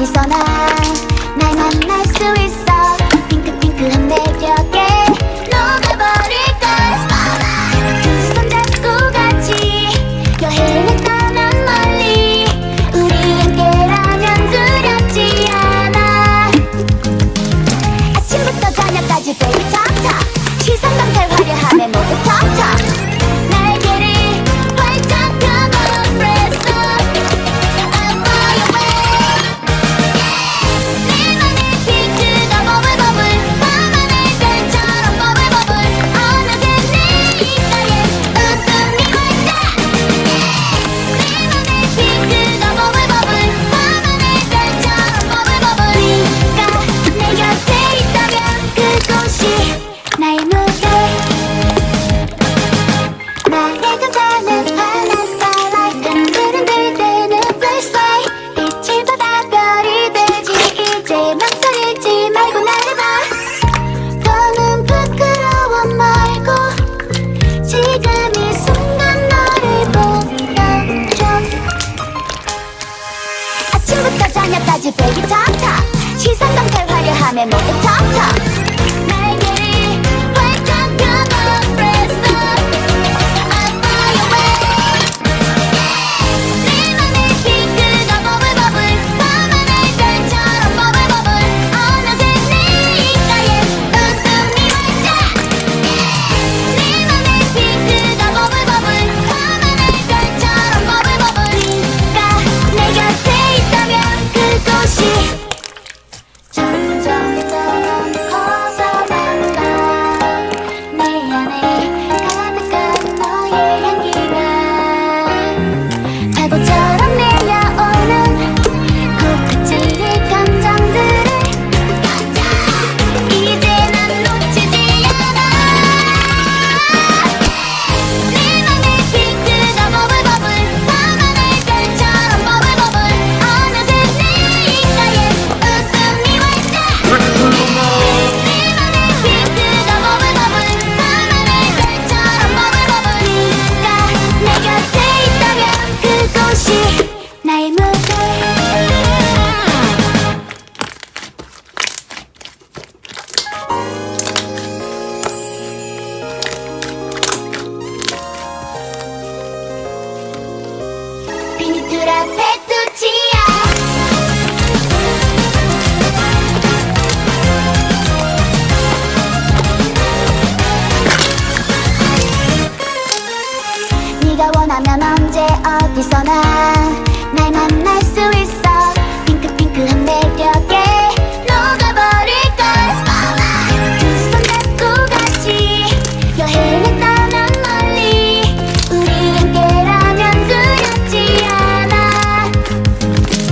きそうな 아주 배기 탑탑 시선 강탈 화려함에 모두 탑탑 피니트라 페투치야. 네가 원하면 언제 어디서나 날 만날 수 있어.